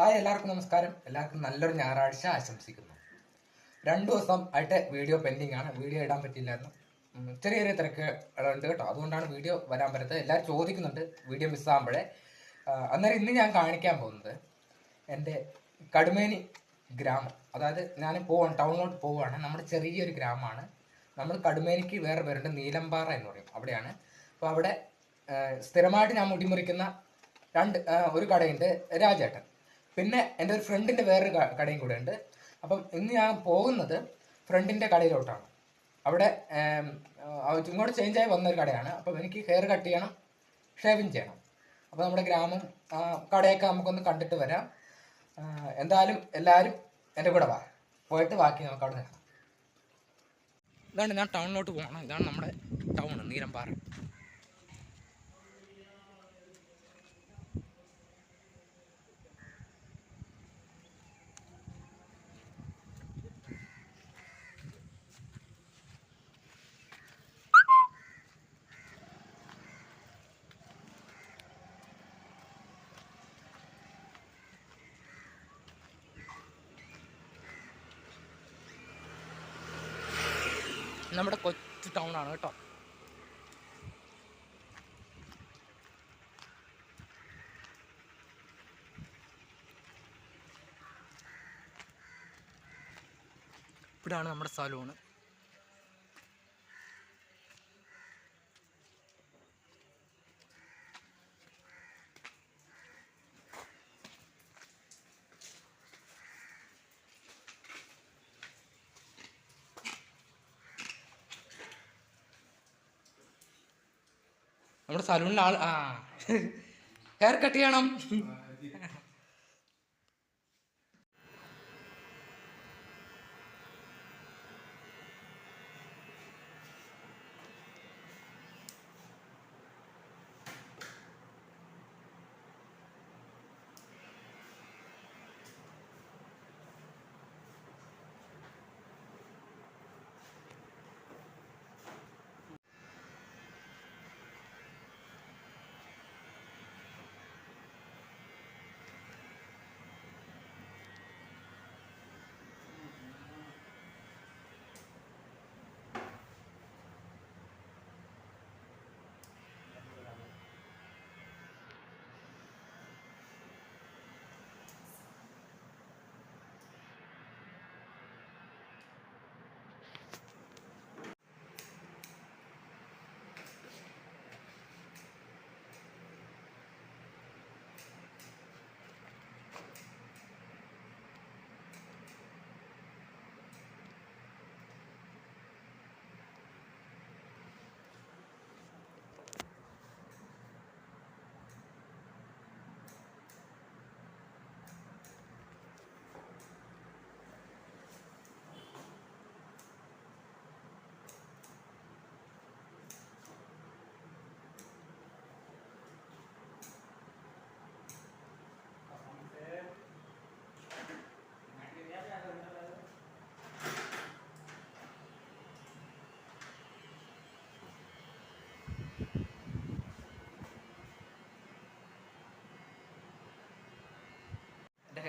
Hi എല്ലാവർക്കും നമസ്കാരം. എല്ലാവർക്കും നല്ലൊരു ഞായറാഴ്ച ആശംസിക്കുന്നു. രണ്ടു ദിവസം ആയിട്ട് വീഡിയോ പെൻഡിങ് ആണ്. വീഡിയോ ഇടാൻ പറ്റില്ലായിരുന്നു ചെറിയ ചെറിയ തിരക്ക് ഉണ്ട് കേട്ടോ. അതുകൊണ്ടാണ് വീഡിയോ വരാൻ പറ്റാത്തത്. എല്ലാവരും ചോദിക്കുന്നുണ്ട്. വീഡിയോ മിസ്സാകുമ്പോഴേ അന്നേരം ഇന്ന് ഞാൻ കാണിക്കാൻ പോകുന്നത് എന്റെ കടുമേനി ഗ്രാമം. അതായത് ഞാൻ പോവാണ് ടൗണിലോട്ട് പോവുകയാണ് നമ്മുടെ ചെറിയൊരു ഗ്രാമമാണ്. നമ്മൾ കടുമേനിക്ക് വേറെ പേരുണ്ട്. നീലമ്പാറ എന്ന് പറയും. അവിടെയാണ്. അപ്പോൾ അവിടെ സ്ഥിരമായിട്ട് ഞാൻ മുടിമുറിക്കുന്ന രണ്ട് ഒരു കടയുണ്ട് രാജേട്ടൻ. പിന്നെ എന്റെ ഒരു ഫ്രണ്ടിന്റെ വേറൊരു കടയും കൂടെ ഉണ്ട്. അപ്പം ഇന്ന് ഞാൻ പോകുന്നത് ഫ്രണ്ടിന്റെ കടയിലോട്ടാണ്. അവിടെ ഇങ്ങോട്ട് ചേഞ്ച് ആയി വന്ന ഒരു കടയാണ്. അപ്പം എനിക്ക് ഹെയർ കട്ട് ചെയ്യണം ഷേവിങ് ചെയ്യണം. അപ്പോൾ നമ്മുടെ ഗ്രാമം കടയൊക്കെ നമുക്കൊന്ന് കണ്ടിട്ട് വരാം. എന്തായാലും എല്ലാവരും എന്റെ കൂടെ വാ. പോയിട്ട് ബാക്കി നമുക്ക് അവിടെ ഇതാണ് ഞാൻ ടൗണിലോട്ട് പോകണം ഇതാണ് നമ്മുടെ ടൗൺ നീരമ്പാറ നമ്മുടെ കൊച്ചു ടൗൺ ആണ് കേട്ടോ. ഇവിടാണ് നമ്മുടെ സലൂണ് നമ്മുടെ സലൂണിൽ ആൾ ആ. ഹെയർ കട്ട് ചെയ്യണം.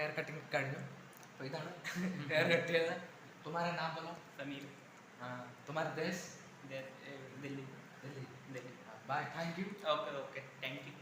ഹെയർ കട്ടിങ് കഴിഞ്ഞു അപ്പോൾ ഇതാണ് ഹെയർ കട്ട് ചെയ്തത് തുമാര നാം बोलो समीर हाँ तुम्हारा देश दे- ए, Delhi Delhi Delhi bye thank you okay okay thank you